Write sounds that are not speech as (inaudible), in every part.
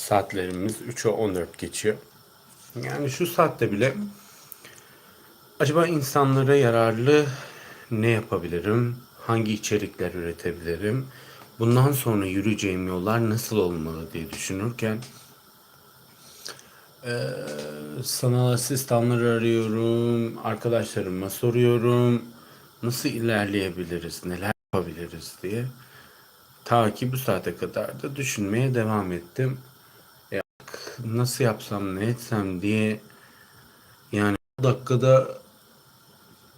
Saatlerimiz 3'e 14 geçiyor. Yani şu saatte bile acaba insanlara yararlı ne yapabilirim? Hangi içerikler üretebilirim? Bundan sonra yürüyeceğim yollar nasıl olmalı diye düşünürken eee, sanal asistanları arıyorum, arkadaşlarıma soruyorum. Nasıl ilerleyebiliriz, neler yapabiliriz diye. Ta ki bu saate kadar da düşünmeye devam ettim. Nasıl yapsam, ne etsem diye yani o dakikada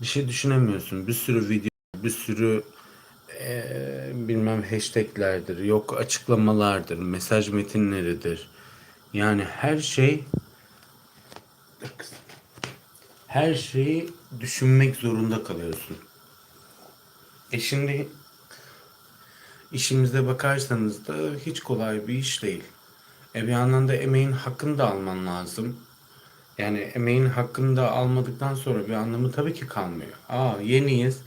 bir şey düşünemiyorsun. Bir sürü video, bir sürü eee, bilmem hashtaglerdir, yok açıklamalardır, mesaj metinleridir. Yani her şey her şeyi düşünmek zorunda kalıyorsun. E şimdi işimize bakarsanız da hiç kolay bir iş değil. E bir yandan da emeğin hakkını da alman lazım. Yani emeğin hakkını da almadıktan sonra bir anlamı tabii ki kalmıyor. Aa yeniyiz.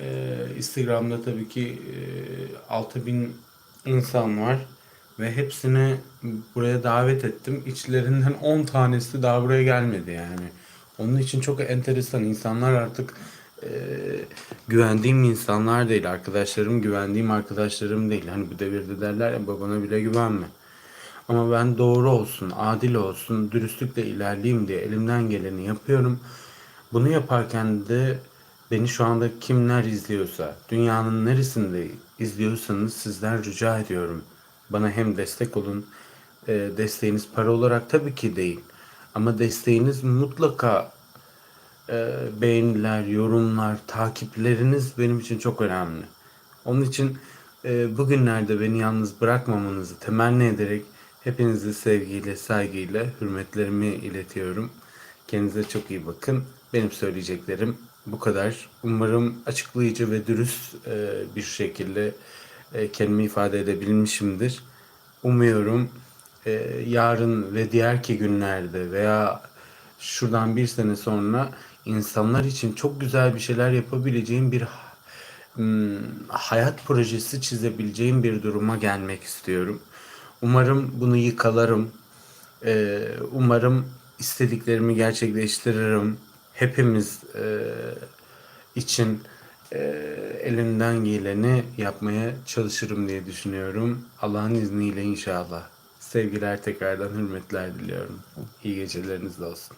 Ee, Instagram'da tabii ki e, 6000 insan var ve hepsini buraya davet ettim. İçlerinden (laughs) 10 tanesi daha buraya gelmedi yani. Onun için çok enteresan insanlar artık e, güvendiğim insanlar değil, arkadaşlarım güvendiğim arkadaşlarım değil. Hani bu devirde derler ya babana bile güvenme. Ama ben doğru olsun, adil olsun, dürüstlükle ilerleyeyim diye elimden geleni yapıyorum. Bunu yaparken de beni şu anda kimler izliyorsa, dünyanın neresinde izliyorsanız sizden rica ediyorum. Bana hem destek olun, e, desteğiniz para olarak tabii ki değil. Ama desteğiniz mutlaka e, beğeniler, yorumlar, takipleriniz benim için çok önemli. Onun için e, bugünlerde beni yalnız bırakmamanızı temenni ederek hepinizi sevgiyle, saygıyla, hürmetlerimi iletiyorum. Kendinize çok iyi bakın. Benim söyleyeceklerim bu kadar. Umarım açıklayıcı ve dürüst e, bir şekilde e, kendimi ifade edebilmişimdir. Umuyorum e, yarın ve diğerki günlerde veya şuradan bir sene sonra insanlar için çok güzel bir şeyler yapabileceğim bir hmm, hayat projesi çizebileceğim bir duruma gelmek istiyorum. Umarım bunu yıkalarım. Ee, umarım istediklerimi gerçekleştiririm. Hepimiz e, için e, elimden geleni yapmaya çalışırım diye düşünüyorum. Allah'ın izniyle inşallah. Sevgiler tekrardan hürmetler diliyorum. İyi geceleriniz olsun.